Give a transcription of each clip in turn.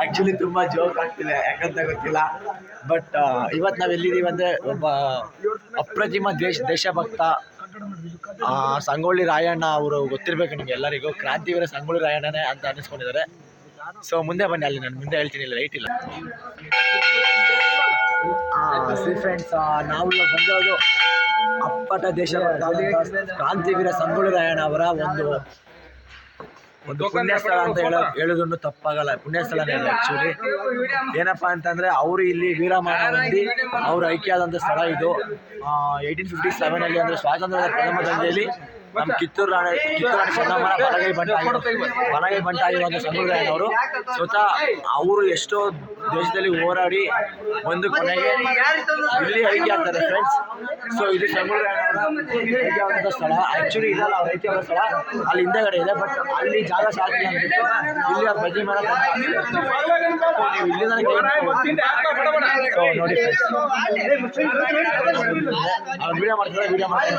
Actually ತುಂಬ joke ಆಗ್ತಿದೆ, ಯಾಕಂತ ಗೊತ್ತಿಲ್ಲ. ಬಟ್ ಇವತ್ತು ನಾವು ಎಲ್ಲಿದ್ದೀವಿ ಅಂದರೆ ಒಬ್ಬ ಅಪ್ರತಿಮ ದೇಶ, ದೇಶಭಕ್ತ ಸಂಗೊಳ್ಳಿ ರಾಯಣ್ಣ ಅವರು ಗೊತ್ತಿರಬೇಕು ನಿಮ್ಗೆ ಎಲ್ಲರಿಗೂ. ಕ್ರಾಂತಿವೀರ ಸಂಗೊಳ್ಳಿ ರಾಯಣ್ಣನೇ ಅಂತ ಅನ್ನಿಸ್ಕೊಂಡಿದ್ದಾರೆ. ಸೊ ಮುಂದೆ ಬನ್ನಿ ಅಲ್ಲಿ, ನಾನು ಮುಂದೆ ಹೇಳ್ತೀನಿ, ಇಲ್ಲ ಲೈಟ್ ಇಲ್ಲ. ಸಿ ಫ್ರೆಂಡ್ಸ್ ನಾವು ಬಂದಿರೋದು ಅಪ್ಪಟ ದೇಶಭಕ್ತ ಕ್ರಾಂತಿವೀರ ಸಂಗೊಳ್ಳಿ ರಾಯಣ್ಣ ಅವರ ಒಂದು ಒಂದು ಪುಣ್ಯಸ್ಥಳ ಅಂತ ಹೇಳ ಹೇಳೋದನ್ನು ತಪ್ಪಾಗಲ್ಲ ಪುಣ್ಯಸ್ಥಳನೇ ಆಕ್ಚುಲಿ ಏನಪ್ಪಾ ಏನಪ್ಪ ಅಂತಂದರೆ ಅವರು ಇಲ್ಲಿ ವೀರಮಾನಿ ಅವ್ರ ಆದಂತ ಸ್ಥಳ ಇದು. ಏಯ್ಟೀನ್ ಫಿಫ್ಟಿ ಸೆವೆನಲ್ಲಿ ಅಂದ್ರೆ ಸ್ವಾತಂತ್ರ್ಯದ ಪ್ರಥಮ ದಂಗೆಯಲ್ಲಿ ನಮ್ಮ ಕಿತ್ತೂರು ರಾಣಿ ಕಿತ್ತೂರು ರಾಣಿ ಚೆನ್ನಮ್ಮನ ಬಲಗೈ ಬಂಟ ಬಲಗೈ ಬಂಟ ಆಗಿರುವಂಥ ಸಂಪ್ರದಾಯದವರು. ಸ್ವತಃ ಅವರು ಎಷ್ಟೋ ದೇಶದಲ್ಲಿ ಹೋರಾಡಿ ಒಂದು ಕೊನೆಗೆ ಇಲ್ಲಿ ಐಕ್ಯ ಆಗ್ತಾರೆ ಫ್ರೆಂಡ್ಸ್ ಸೊ ಇದು ಸಂಪ್ರದಾಯದ ಸ್ಥಳ. ಆ್ಯಕ್ಚುಲಿ ಇದಲ್ಲ ಅವ್ರ ಐಕ್ಯ ಸ್ಥಳ. ಅಲ್ಲಿ ಹಿಂದೆಗಡೆ ಇದೆ ಬಟ್ ಅಲ್ಲಿ ಜಾಗ ಸಾಧ್ಯ ಅಂತ ಇಲ್ಲಿ ಅವ್ರ ಬಜ್ಜಿ ಮಾಡೋಕೆ ಇಲ್ಲಿ ನನಗೆ ಸೊ ನೋಡಿ ಅವ್ರು ವಿಡಿಯೋ ಮಾಡ್ತಾರೆ ವಿಡಿಯೋ ಮಾಡ್ತಾರೆ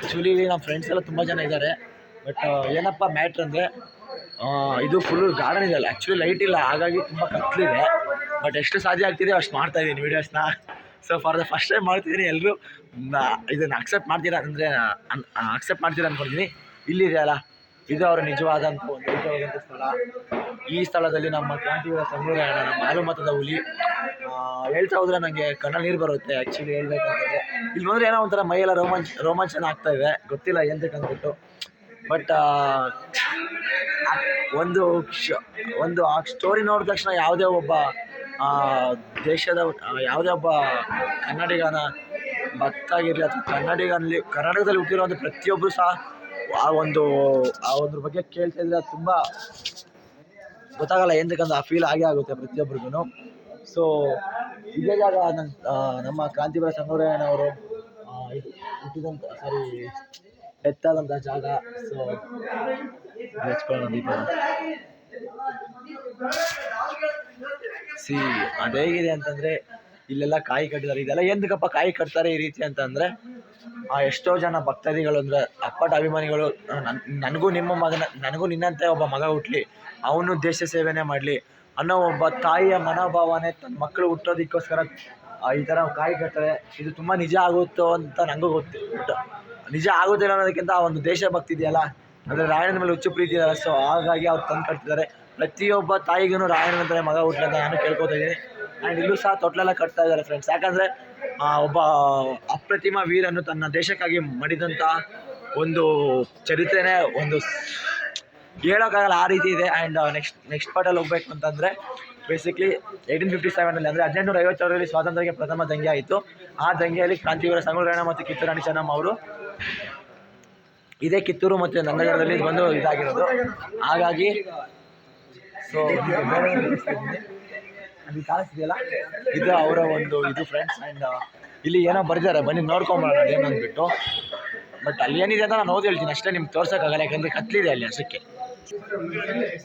ಆ್ಯಕ್ಚುಲಿ ನಮ್ಮ ಫ್ರೆಂಡ್ಸ್ ಎಲ್ಲ ತುಂಬ ಜನ ಇದ್ದಾರೆ ಬಟ್ ಏನಪ್ಪ ಮ್ಯಾಟ್ರ್ ಅಂದರೆ ಇದು ಫುಲ್ಲು ಗಾರ್ಡನ್ ಇದೆ ಅಲ್ಲ. ಆ್ಯಕ್ಚುಲಿ ಲೈಟ್ ಇಲ್ಲ. ಹಾಗಾಗಿ ತುಂಬ ಕತ್ಲಿದೆ. ಬಟ್ ಎಷ್ಟು ಸಾಧ್ಯ ಆಗ್ತಿದೆ ಅಷ್ಟು ಮಾಡ್ತಾ ಇದ್ದೀನಿ ವೀಡಿಯೋಸ್ನ so for the first time ಮಾಡ್ತಿದ್ದೀನಿ. ಎಲ್ಲರೂ ಇದನ್ನು ಅಕ್ಸೆಪ್ಟ್ ಮಾಡ್ತೀರಾ ಅಂದರೆ ಅಕ್ಸೆಪ್ಟ್ ಮಾಡ್ತೀರಾ ಅಂದ್ಕೊಂಡಿದ್ದೀನಿ ಇಲ್ಲಿದೆಯಲ್ಲ ಇದು ಅವರ ನಿಜವಾದಂಥ ಒಂದು ನಿಜವಾದಂಥ ಸ್ಥಳ. ಈ ಸ್ಥಳದಲ್ಲಿ ನಮ್ಮ ಕ್ರಾಂತಿವೀರ ಸಂಗೊಳ್ಳಿ ನಮ್ಮ ಹಾಲು ಮತದ ಹುಲಿ ಹೇಳ್ತಾ ಹೋದ್ರೆ ನನಗೆ ಕಣ್ಣಲ್ಲಿ ನೀರು ಬರುತ್ತೆ ಆ್ಯಕ್ಚುಲಿ ಹೇಳ್ಬೇಕಂದ್ರೆ ಇಲ್ಲಿ ಬಂದರೆ ಏನೋ ಒಂಥರ ಮೈಯೆಲ್ಲ ರೋಮಾಂಚ, ರೋಮಾಂಚನ ಆಗ್ತಾ ಇದೆ. ಗೊತ್ತಿಲ್ಲ ಎಂತಕ್ಕಂದ್ಬಿಟ್ಟು ಬಟ್ ಒಂದು ಒಂದು ಆ ಸ್ಟೋರಿ ನೋಡಿದ ತಕ್ಷಣ ಯಾವುದೇ ಒಬ್ಬ ದೇಶದ, ಯಾವುದೇ ಒಬ್ಬ ಕನ್ನಡಿಗನ ಭಕ್ತ ಆಗಿರಲಿ ಅಥವಾ ಕನ್ನಡಿಗನಲ್ಲಿ, ಕರ್ನಾಟಕದಲ್ಲಿ ಹುಟ್ಟಿರುವಂಥ ಪ್ರತಿಯೊಬ್ಬರು ಸಹ ಆ ಒಂದು, ಆ ಒಂದ್ರ ಬಗ್ಗೆ ಕೇಳ್ತಾ ಅದು ತುಂಬ ಗೊತ್ತಾಗಲ್ಲ ಎಂತಕ್ಕಂತ ಆ ಫೀಲ್ ಆಗೇ ಆಗುತ್ತೆ ಪ್ರತಿಯೊಬ್ಬರಿಗೂ ಸೊ ಇದೇ ಜಾಗ ನನ್ನ ನಮ್ಮ ಸಂಗೊಳ್ಳಿಯಣ್ಣವರು ಅವರು ಹುಟ್ಟಿದಂಥ ಸಾರಿ ಎತ್ತಾದಂಥ ಜಾಗ. ಸೊ ಹಚ್ಕೊಳ್ಳೋಣ ಸಿ ಅದೇಗಿದೆ ಅಂತಂದರೆ, ಇಲ್ಲೆಲ್ಲ ಕಾಯಿ ಕಟ್ಟಿದ್ದಾರೆ. ಇದೆಲ್ಲ ಎಂದಕ್ಕಪ್ಪ ಕಾಯಿ ಕಟ್ತಾರೆ ಈ ರೀತಿ ಅಂತಂದರೆ ಆ ಎಷ್ಟೋ ಜನ ಭಕ್ತಾದಿಗಳು ಅಂದರೆ ಅಪ್ಪಟ ಅಭಿಮಾನಿಗಳು, ನನ್, ನನಗೂ ನಿಮ್ಮ ಮಗನ, ನನಗೂ ನಿನ್ನಂತೆ ಒಬ್ಬ ಮಗ ಹುಟ್ಟಲಿ ಅವನು ದೇಶ ಸೇವೆನೇ ಮಾಡಲಿ ಅನ್ನೋ ಒಬ್ಬ ತಾಯಿಯ ಮನೋಭಾವನೆ ತನ್ನ ಮಕ್ಕಳು ಹುಟ್ಟೋದಕ್ಕೋಸ್ಕರ ಈ ಥರ ಕಾಯಿ ಕಟ್ತಾರೆ. ಇದು ತುಂಬ ನಿಜ ಆಗುತ್ತೋ ಅಂತ ನನಗೂ ಗೊತ್ತು ನಿಜ ಆಗುತ್ತಿಲ್ಲ ಅನ್ನೋದಕ್ಕಿಂತ ಆ ಒಂದು ದೇಶಭಕ್ತಿ ಇದೆಯಲ್ಲ? ಅಂದರೆ ರಾಯಣ್ಣನ ಮೇಲೆ ಹುಚ್ಚು ಪ್ರೀತಿ ಇದೆಯಲ್ಲ ಸೊ ಹಾಗಾಗಿ ಅವ್ರು ತಂದು ಕಟ್ತಿದ್ದಾರೆ. ಪ್ರತಿಯೊಬ್ಬ ತಾಯಿಗೂ ರಾಯಣ್ಣನಂತಲೇ ಮಗ ಹುಟ್ಟಲಿ ಅಂತ ನಾನು ಕೇಳ್ಕೊತಾ ಇದ್ದೀನಿ. ಆ್ಯಂಡ್ ಇಲ್ಲೂ ಸಹ ತೊಟ್ಲೆಲ್ಲ ಕಟ್ತಾ ಇದ್ದಾರೆ ಫ್ರೆಂಡ್ಸ್ ಯಾಕಂದರೆ ಒಬ್ಬ ಅಪ್ರತಿಮ ವೀರನು ತನ್ನ ದೇಶಕ್ಕಾಗಿ ಮಡಿದಂಥ ಒಂದು ಚರಿತ್ರೆನೇ ಒಂದು ಹೇಳೋಕ್ಕಾಗಲ್ಲ, ಆ ರೀತಿ ಇದೆ. ಆ್ಯಂಡ್ ನೆಕ್ಸ್ಟ್ ನೆಕ್ಸ್ಟ್ ಪಾರ್ಟಲ್ಲಿ ಹೋಗ್ಬೇಕು ಅಂತಂದರೆ ಬೇಸಿಕ್ಲಿ ಏಯ್ಟೀನ್ ಫಿಫ್ಟಿ ಸೆವೆನಲ್ಲಿ ಅಂದರೆ ಹದಿನೆಂಟುನೂರ ಐವತ್ತಾರರಲ್ಲಿ ಸ್ವಾತಂತ್ರ್ಯಕ್ಕೆ ಪ್ರಥಮ ದಂಗೆ ಆಯಿತು. ಆ ದಂಗೆಯಲ್ಲಿ ಕ್ರಾಂತಿವೀರ ಸಂಗೊಳ್ಳಿ ಮತ್ತು ಕಿತ್ತೂರು ರಾಣಿ ಚೆನ್ನಮ್ಮ ಅವರು ಇದೇ ಕಿತ್ತೂರು ಮತ್ತು ನಂದಗಡದಲ್ಲಿ ಬಂದು ಇದಾಗಿರೋದು. ಹಾಗಾಗಿ ಸೊ ಅಲ್ಲಿ ಕಾಣಿಸ್ತಿದೆಯಲ್ಲ? ಇದು ಅವರ ಒಂದು, ಇದು ಫ್ರೆಂಡ್ಸ್ ಅಂಡ್ ಇಲ್ಲಿ ಏನೋ ಬರೆದಿದ್ದಾರೆ, ಬನ್ನಿ ನೋಡ್ಕೊಂಬರೋಣ ಏನು ಅಂದ್ಬಿಟ್ಟು ಬಟ್ ಅಲ್ಲಿ ಏನಿದೆ ಅಂತ ನಾನು ಓದಿ ಹೇಳ್ತೀನಿ ಅಷ್ಟೇ, ನಿಮ್ಗೆ ತೋರ್ಸೋಕ್ಕಾಗಲ್ಲ, ಯಾಕಂದರೆ ಕತ್ಲಿದೆ ಅಲ್ಲಿ ಅಷ್ಟಕ್ಕೆ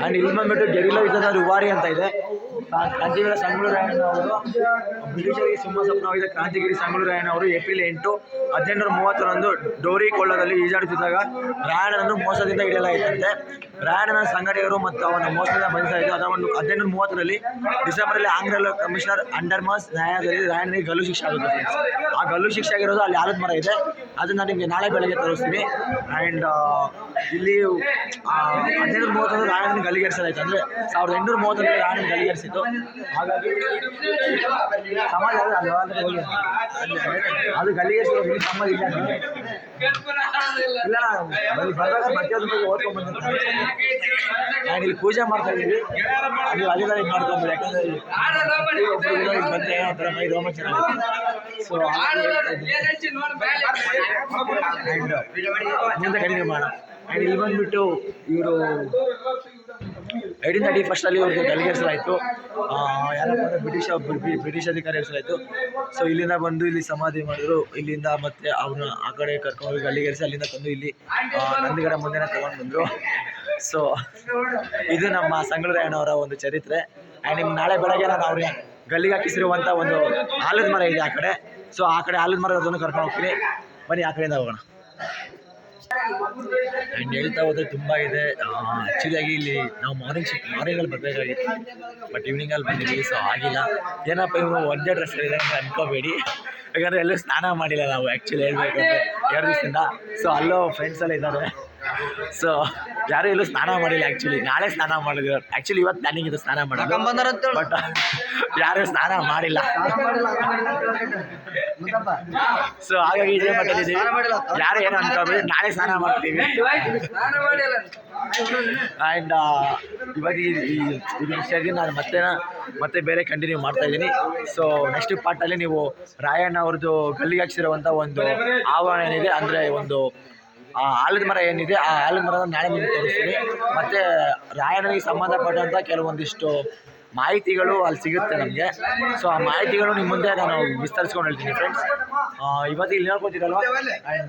ಆ್ಯಂಡ್ ಇಲ್ಲಿ ಬಂದ್ಬಿಟ್ಟು ಗೆರಿಲೋ ಇದ್ದ ರುವಾರಿ ಅಂತ ಇದೆ. ಕ್ರಾಂತಿವೀರ ಅವರು ಬ್ರಿಟಿಷರಿಗೆ ಸುಮ್ಮ ಸ್ವಪ್ನವಾಗಿದ್ದ ಕ್ರಾಂತಿಗಿರಿ ಅವರು ಏಪ್ರಿಲ್ ಎಂಟು, ಹದಿನೆಂಟುನೂರ ಮೂವತ್ತರಂದು ಡೋರಿ ಕೊಳ್ಳದಲ್ಲಿ ಈಜಾಡುತ್ತಿದ್ದಾಗ ರಾಯಣ್ಣನನ್ನು ಮೋಸದಿಂದ ಹಿಡಿಯಲಾಯಿತಂತೆ. ರಾಯಣ್ಣನ ಸಂಘಟಕರು ಮತ್ತು ಅವನ ಮೋಸದಿಂದ ಬಂಧಿಸಲಾಯಿತು ಅದರ ಒಂದು ಹದಿನೆಂಟುನೂರ ಮೂವತ್ತರಲ್ಲಿ ಡಿಸೆಂಬರಲ್ಲಿ ಆಂಗ್ಲ ಕಮಿಷನರ್ ಅಂಡರ್ಮಾಸ್ ನ್ಯಾಯಾಲಯದಲ್ಲಿ ರಾಯಣ್ಣನಿಗೆ ಗಲ್ಲು ಶಿಕ್ಷೆ ಆಗುತ್ತೆ ಫ್ರೆಂಡ್ಸ್ ಆ ಗಲ್ಲು ಶಿಕ್ಷೆ ಆಗಿರೋದು ಅಲ್ಲಿ ಆಲದ ಮರ ಇದೆ ಅದನ್ನ ನಿಮಗೆ ನಾಳೆ ಬೆಳಗ್ಗೆ ತೋರಿಸ್ತೀನಿ ಆ್ಯಂಡ್ ಇಲ್ಲಿ ಹದಿನೆಂಟು ಮೂವತ್ತರಲ್ಲಿ ರಾಯಣ್ಣನ ಗಲ್ಲಿಗೇರಿಸಲಾಯಿತು ಅಂದರೆ ಸಾವಿರದ ಎಂಟುನೂರ ಮೂವತ್ತರಲ್ಲಿ ರಾಯಣ್ಣನ ಗಲ್ಲಿಗೇರಿಸಿತ್ತು ಹಾಗಾಗಿ ಸಮಾಜ. ಅದು ಗಲ್ಲಿಗೇರಿಸಿರೋದು ಸಂಬಂಧ ಇಲ್ಲ. ಇಲ್ಲ ಅಲ್ಲಿ ಬಂದಾಗ ಪ್ರತಿಯೊಂದು ಬಗ್ಗೆ ಓದ್ಕೊಂಡ್ ಬಂದಿರ್ತಾರೆ ನಾನು ಇಲ್ಲಿ ಪೂಜೆ ಮಾಡ್ತಾ ಇದ್ದೀವಿ ನೀವು ಅಲ್ಲಿಂದ ಇದು ಮಾಡ್ಕೊಂಬೋದು ಯಾಕಂದ್ರೆ ಬಂದ್ರೆ ಏನೋ ಒಂಥರ ಮೈ ರೋಮಾಂಚನ ಸೊ ಮಾಡೋಣ ಆ್ಯಂಡ್ ಇಲ್ಲಿ ಬಂದ್ಬಿಟ್ಟು ಇವರು ಏಯ್ಟೀನ್ ತರ್ಟಿ ಫಸ್ಟಲ್ಲಿ ಇವ್ರಿಗೆ ಗಲ್ಲಿಗೇರಿಸಲಾಯಿತು ಯಾರಪ್ಪ ಅಂದರೆ ಬ್ರಿಟಿಷ್ ಬ್ರಿ- ಬ್ರಿಟಿಷ್ ಅಧಿಕಾರಿ ಹೆಸರಾಯಿತು ಸೊ ಇಲ್ಲಿಂದ ಬಂದು ಇಲ್ಲಿ ಸಮಾಧಿ ಮಾಡಿದ್ರು. ಇಲ್ಲಿಂದ ಮತ್ತೆ ಅವ್ರನ್ನ ಆ ಕಡೆ ಕರ್ಕೊಂಡು ಗಲ್ಲಿಗೇರಿಸಿ ಅಲ್ಲಿಂದ ತಂದು ಇಲ್ಲಿ ನಂದಿಗಡ ಮುಂದೆನೇ ತಗೊಂಡು ಬಂದರು. ಸೊ ಇದು ನಮ್ಮ ಸಂಗೊಳ್ರಾಯಣ್ಣವರ ಒಂದು ಚರಿತ್ರೆ. ಆ್ಯಂಡ್ ನಿಮ್ಗೆ ನಾಳೆ ಬೆಳಗ್ಗೆ ನಾನು ಅವ್ರಿಗೆ ಗಲ್ಲಿಗೆ ಹಾಕಿಸಿರುವಂಥ ಒಂದು ಆಲದ ಮರ ಇದೆ ಆ ಕಡೆ. ಸೊ ಆ ಕಡೆ ಆಲದ ಮರದನ್ನು ಕರ್ಕೊಂಡು ಹೋಗ್ತೀನಿ. ಬನ್ನಿ, ಆ ಕಡೆಯಿಂದ ಹೋಗೋಣ. ಆ್ಯಂಡ್ ಹೇಳ್ತಾ ಹೋದ್ರೆ ತುಂಬ ಇದೆ. ಆ್ಯಕ್ಚುಲಿಯಾಗಿ ಇಲ್ಲಿ ನಾವು ಮಾರ್ನಿಂಗ್ ಶಿಫ್ಟ್, ಮಾರ್ನಿಂಗಲ್ಲಿ ಬರಬೇಕಾಗಿತ್ತು. ಬಟ್ ಈವ್ನಿಂಗಲ್ಲಿ ಬಂದಿದ್ದೀವಿ ಸೊ ಆಗಿಲ್ಲ. ಏನಪ್ಪ ಇವರು ಒಂದೇ ಡ್ರೆಸ್ ಇದೆ ಅಂತ ಅನ್ಕೋಬೇಡಿ. ಯಾಕಂದರೆ ಎಲ್ಲೂ ಸ್ನಾನ ಮಾಡಿಲ್ಲ ನಾವು ಆ್ಯಕ್ಚುಲಿ ಹೇಳ್ಬೇಕು ಎರಡು ದಿವಸದಿಂದ. ಸೊ ಅಲ್ಲೋ ಫ್ರೆಂಡ್ಸ್ ಎಲ್ಲ ಇದ್ದಾರೆ. ಸೊ ಯಾರು ಇಲ್ಲೂ ಸ್ನಾನ ಮಾಡಿಲ್ಲ ಆ್ಯಕ್ಚುಲಿ ನಾಳೆ ಸ್ನಾನ ಮಾಡಿದ್ರು. ಆ್ಯಕ್ಚುಲಿ ಇವತ್ತು ಪ್ಲಾನಿಂಗ್ ಇದು ಸ್ನಾನ ಮಾಡೋದು. ಬಟ್ ಯಾರು ಸ್ನಾನ ಮಾಡಿಲ್ಲ. ಸೊ ಹಾಗಾಗಿ ಇದೇ ಮಾಡಿದ್ದೀವಿ ಯಾರು ಏನು ಅನ್ಕೊಂಡ್ರೆ ನಾಳೆ ಸ್ನಾನ ಮಾಡ್ತೀವಿ. ಆ್ಯಂಡ್ ಇವಾಗ ಈ ಇಷ್ಟಾಗಿ ನಾನು ಮತ್ತೆ ಮತ್ತೆ ಬೇರೆ ಕಂಟಿನ್ಯೂ ಮಾಡ್ತಾ ಇದ್ದೀನಿ. ಸೊ ನೆಕ್ಸ್ಟ್ ಪಾರ್ಟಲ್ಲಿ ನೀವು ರಾಯಣ್ಣ ಅವ್ರದ್ದು ಗಲ್ಲಿಗೆ ಹಾಕ್ಸಿರುವಂಥ ಒಂದು ಆವರಣ ಏನಿದೆ ಅಂದರೆ ಒಂದು ಆ ಆಲದ ಮರ ಏನಿದೆ ಆ ಆಲದ ಮರದ ನಾಳೆ ನಿಮಗೆ ತೋರಿಸ್ತೀನಿ. ಮತ್ತು ರಾಯಣ್ಣನಿಗೆ ಸಂಬಂಧಪಟ್ಟಂಥ ಕೆಲವೊಂದಿಷ್ಟು ಮಾಹಿತಿಗಳು ಅಲ್ಲಿ ಸಿಗುತ್ತೆ ನಮಗೆ. ಸೊ ಆ ಮಾಹಿತಿಗಳು ನಿಮ್ಮ ಮುಂದೆ ನಾನು ವಿಸ್ತರಿಸ್ಕೊಂಡು ಹೇಳ್ತೀನಿ ಫ್ರೆಂಡ್ಸ್ ಇವತ್ತು ಇಲ್ಲಿ ನೋಡ್ಕೊತೀರಲ್ವ?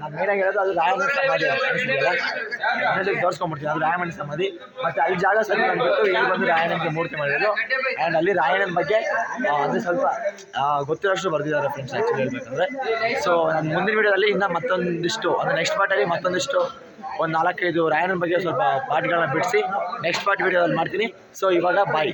ನಾನು ಮೇಲಾಗಿ ಹೇಳೋದು ಅದು ರಾಯಣ್ಣ ಸಮಾಧಿ ಇನ್ನೊಂದಿಗೆ ತೋರಿಸ್ಕೊಂಡ್ಬಿಡ್ತೀನಿ. ಅದು ರಾಯಣ್ಣನ ಸಮಾಧಿ. ಮತ್ತು ಅಲ್ಲಿ ಜಾಗ ಸರಿ ಬಂದ್ಬಿಟ್ಟು ಇಲ್ಲಿ ಬಂದು ರಾಯಣ್ಣನಿಗೆ ಮೂರ್ತಿ ಮಾಡಿದ್ರು ಆ್ಯಂಡ್ ಅಲ್ಲಿ ರಾಯಣ್ಣನ ಬಗ್ಗೆ ಅಂದರೆ ಸ್ವಲ್ಪ ಗೊತ್ತಿರೋಷ್ಟು ಬರೆದಿದ್ದಾರೆ ಫ್ರೆಂಡ್ಸ್ ಆ್ಯಕ್ಚುಲಿ ಹೇಳ್ಬೇಕಂದ್ರೆ. ಸೊ ನಾನು ಮುಂದಿನ ವೀಡಿಯೋದಲ್ಲಿ ಇನ್ನೂ ಮತ್ತೊಂದಿಷ್ಟು, ಅಂದರೆ ನೆಕ್ಸ್ಟ್ ಪಾರ್ಟಲ್ಲಿ ಮತ್ತೊಂದಿಷ್ಟು ಒಂದು ನಾಲ್ಕೈದು ರಾಯಣ್ಣನ ಬಗ್ಗೆ ಸ್ವಲ್ಪ ಪಾರ್ಟ್ಗಳನ್ನ ಬಿಡಿಸಿ ನೆಕ್ಸ್ಟ್ ಪಾರ್ಟ್ ವೀಡಿಯೋದಲ್ಲಿ ಮಾಡ್ತೀನಿ. ಸೊ ಇವಾಗ ಬಾಯ್